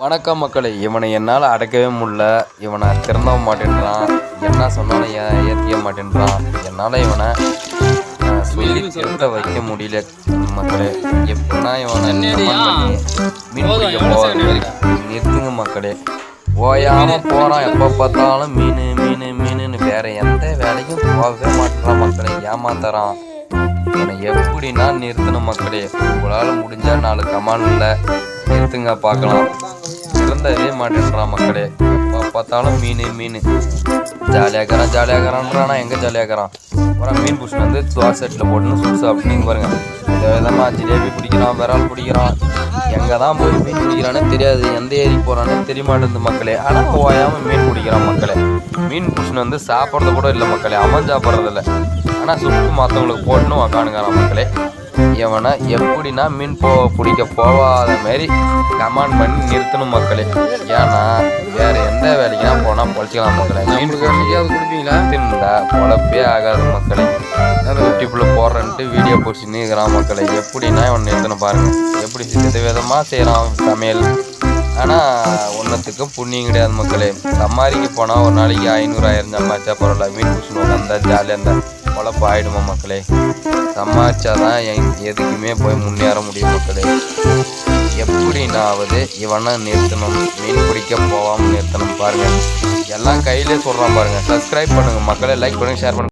வணக்கம் மக்களே. இவனை என்னால் அடக்கவே முடியல. இவனை திருந்தவும் மாட்டேன்றான். என்ன சொன்னாலும் ஏற்றிக்க மாட்டேன்றான். என்னால் இவனை சொல்லி திருத்த வைக்க முடியல மக்களே. எப்படின்னா இவனை மீன் பிடிக்க போவாரு நிறுத்துங்க மக்களே. ஓயாம போகிறான் எப்போ பார்த்தாலும் மீன் மீன் மீனுன்னு வேற எந்த வேலைக்கும் போகவே மாட்டேறான் மக்களே. ஏமாத்துறான். இவனை எப்படின்னா நிறுத்தணும் மக்களே. உங்களால் முடிஞ்சா நாலு கமாண்டில் நிறுத்துங்க பார்க்கலாம். திறந்தவே மாட்டேன்றான் மக்களே. எப்போ பார்த்தாலும் மீன் மீன். ஜாலியாகிறான் ஜாலியாகிறான்றானா? எங்கே ஜாலியாகிறான்? அப்புறம் மீன் புஷ்ணு வந்து தோசை செட்டில் போட்டுன்னு சுடுசு அப்படின்னு பாருங்க. இந்த விதமாக ஜிலேபி பிடிக்கிறான் விரால் பிடிக்கிறான். எங்கே தான் போய் மீன் பிடிக்கிறானே தெரியாது எந்த ஏரி போகிறானே தெரிய மக்களே. ஆனால் ஓயாமல் மீன் பிடிக்கிறான் மக்களே. மீன் பிடிச்சின்னு வந்து சாப்பிட்றது கூட இல்லை மக்களே அவன் சாப்பிட்றதில்ல. ஆனால் சுட்டு மற்றவங்களுக்கு போட்டுன்னு உக்காணுங்கிறான் மக்களே. இவனை எப்படின்னா மீன் போ பிடிக்க போகாத மாரி கமாண்ட் பண்ணி நிறுத்தணும் மக்களே. ஏன்னா வேற எந்த வேலைக்குனா போனால் பொழைச்சிக்கலாம் மக்களே. மீன் என்னைக்காவது கொடுப்பீங்களா? தின்னா பொழப்பே ஆகாது மக்களே. யூடியூப்ல போடுறேன்ட்டு வீடியோ பிடிச்சி நீக்கிறான் மக்களே. எப்படின்னா இவன் நிறுத்தணும் பாருங்க. எப்படி வித விதமாக செய்கிறான் சமையல். ஆனால் ஒன்றத்துக்கும் புண்ணியம் கிடையாது மக்களே. சம்மாரிக்கு போனால் ஒரு நாளைக்கு ஐநூறு ஆயிரம் சம்பாதிச்சா பரவாயில்ல. மீன் பிடிச்சி அந்த ஜாலியாக இருந்தால் பொழப்பு மக்களே? சம்பாதிச்சாதான் தான் எதுக்குமே போய் முன்னேற முடியும் மக்களே. எப்படின்னாவது இவனை நிறுத்தணும். மீன் பிடிக்க போகாமல் நிறுத்தணும் பாருங்கள் எல்லாம் கையிலே சொல்கிறான் பாருங்கள் சப்ஸ்கிரைப் பண்ணுங்கள் மக்களே. லைக் பண்ணுங்கள் ஷேர் பண்ணுங்கள்